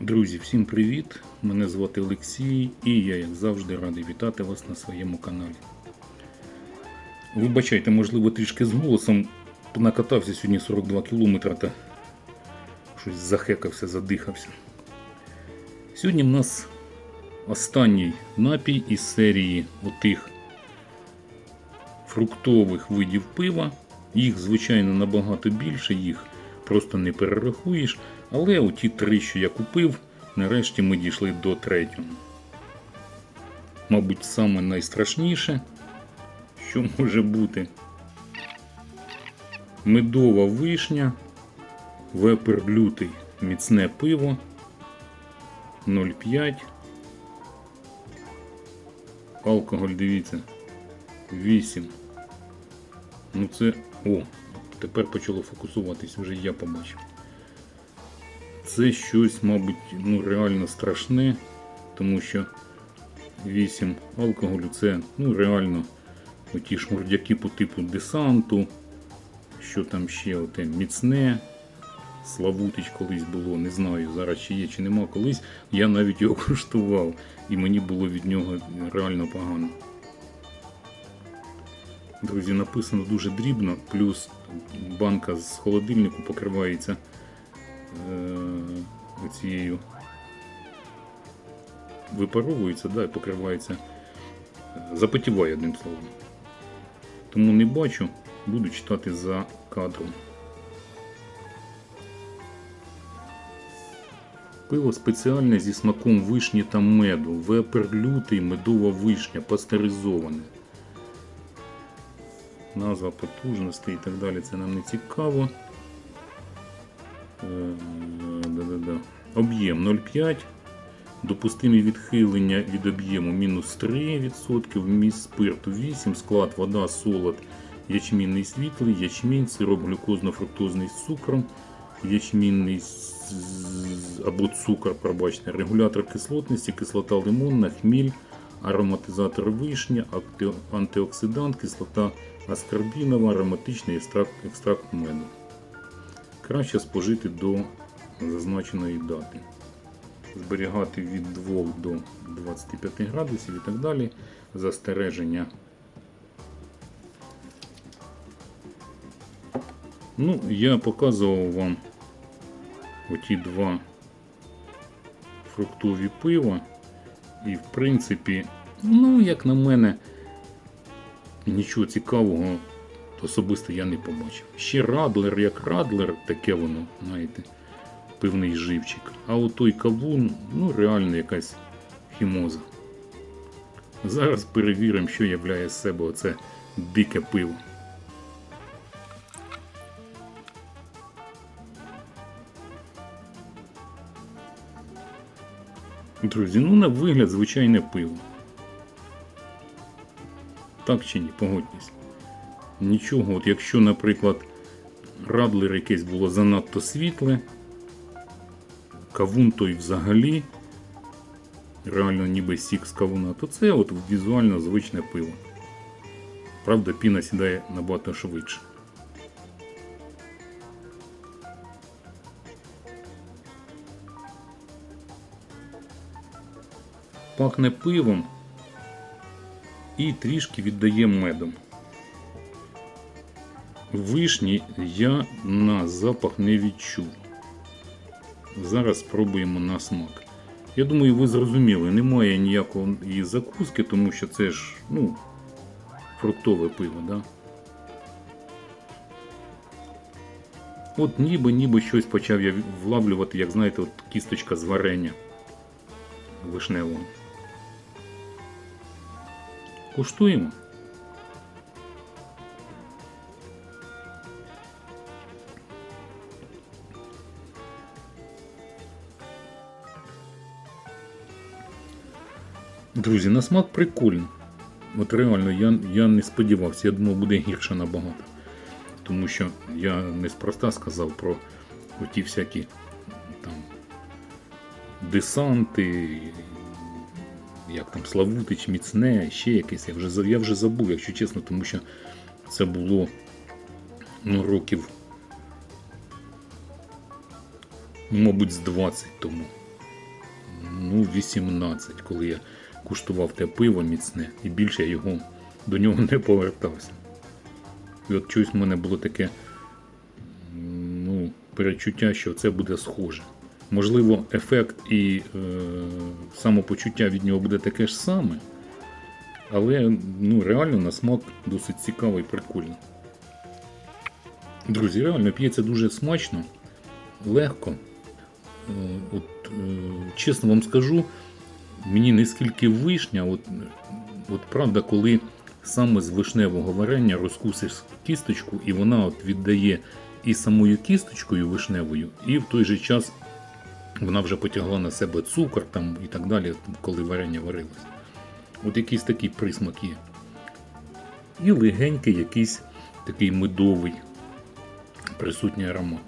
Друзі, всім привіт! Мене звати Олексій і я, як завжди, радий вітати вас на своєму каналі. Вибачайте, можливо, трішки з голосом накатався сьогодні 42 кілометри та щось захекався, задихався. Сьогодні в нас останній напій із серії отих фруктових видів пива. Їх, звичайно, набагато більше, їх просто не перерахуєш. Але оті три, що я купив, нарешті ми дійшли до третього. Мабуть, саме найстрашніше, що може бути. Медова вишня, вепер лютий, міцне пиво 0,5. Алкоголь, дивіться, 8. Ну це. О, тепер почало фокусуватись, вже я побачив. Це щось, мабуть, ну реально страшне, тому що 8 алкоголю це ну реально оті шмурдяки по типу десанту, що там ще оте міцне. Славутич колись було, не знаю, зараз чи є, чи нема колись. Я навіть його куштував, і мені було від нього реально погано. Друзі, написано дуже дрібно, плюс банка з холодильнику покривається е, цією випаровується, да, покривається, запотіває одним словом. Тому не бачу, буду читати за кадром. Пиво спеціальне зі смаком вишні та меду, вепер лютий, медова вишня, пастеризоване. Назва потужності і так далі, це нам не цікаво. Е, да-да-да. Об'єм 0,5. Допустимі відхилення від об'єму мінус 3%, вміст спирту 8, склад вода, солод, ячмінний світлий, ячмінь, сироп глюкозно-фруктозний з цукром, ячмінний або цукор, пробачте, регулятор кислотності, кислота лимонна, хміль, ароматизатор вишня, антиоксидант, кислота аскорбінова, ароматичний екстракт, екстракт меду. Краще спожити до зазначеної дати. Зберігати від 2 до 25 градусів і так далі. Застереження. Ну, я показував вам оті два фруктові пива. І в принципі, ну, як на мене, нічого цікавого особисто я не побачив. Ще радлер як радлер, таке воно, знаєте, пивний живчик. А от той кавун, ну реально якась хімоза. Зараз перевіримо, що являє з себе оце дике пиво. Друзі, ну на вигляд звичайне пиво. Так чи ні, погодьтесь. Нічого, от якщо, наприклад, радлер якесь було занадто світле, кавун той взагалі, реально ніби сік з кавуна, то це от візуально звичне пиво. Правда, піна сідає набагато швидше. Пахне пивом і трішки віддає медом. Вишні я на запах не відчув. Зараз спробуємо на смак. Я думаю, ви зрозуміли, немає ніякої закуски, тому що це ж ну, фруктове пиво, да? От ніби ніби щось почав я влавлювати, як знаєте, от кісточка з варення вишневого. Куштуємо. Друзі, на смак прикольний. От реально, я, я не сподівався, я думав, буде гірше набагато. Тому що я неспроста сказав про оті всякі там десанти, як там Славутич, міцне, ще якесь. Я вже, я вже забув, якщо чесно, тому що це було ну, років, ну, мабуть, з 20 тому. Ну, 18, коли я куштував те пиво міцне, і більше я його до нього не повертався. І от щось в мене було таке ну, перечуття, що це буде схоже. Можливо, ефект і е, самопочуття від нього буде таке ж саме, але ну, реально на смак досить цікаво і прикольно. Друзі, реально п'ється дуже смачно, легко. Е, От, е, чесно вам скажу, мені не скільки вишня, от, от правда, коли саме з вишневого варення розкусиш кісточку, і вона от віддає і самою кісточкою вишневою, і в той же час вона вже потягла на себе цукор там і так далі, коли варення варилось. От якийсь такий присмак є. І легенький якийсь такий медовий присутній аромат.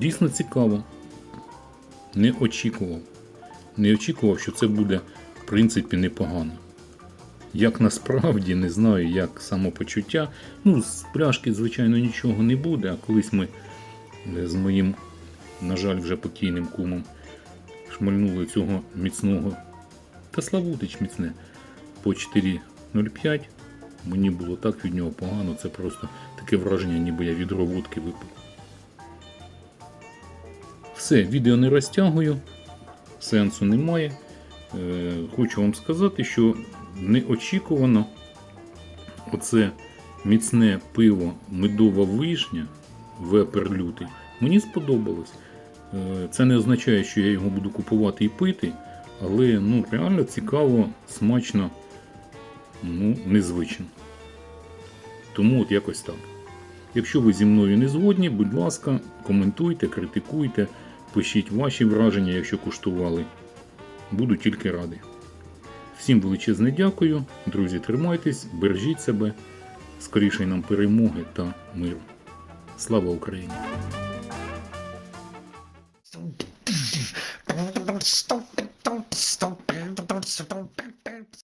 Дійсно цікаво. Не очікував. Не очікував, що це буде, в принципі, непогано. Як насправді, не знаю, як самопочуття. Ну, з пляшки, звичайно, нічого не буде, а колись ми е, з моїм, на жаль, вже покійним кумом шмальнули цього міцного. Та Славутич міцне по 4,05. Мені було так від нього погано, це просто таке враження, ніби я відро водки випив. Все, відео не розтягую, сенсу немає. Е, хочу вам сказати, що неочікувано оце міцне пиво медова вишня вепер лютий мені сподобалось. Е, Це не означає, що я його буду купувати і пити, але ну, реально цікаво, смачно, ну, незвично. Тому от якось так. Якщо ви зі мною не згодні, будь ласка, коментуйте, критикуйте, пишіть ваші враження, якщо куштували. Буду тільки радий. Всім величезне дякую. Друзі, тримайтесь, бережіть себе, скорішої нам перемоги та миру. Слава Україні!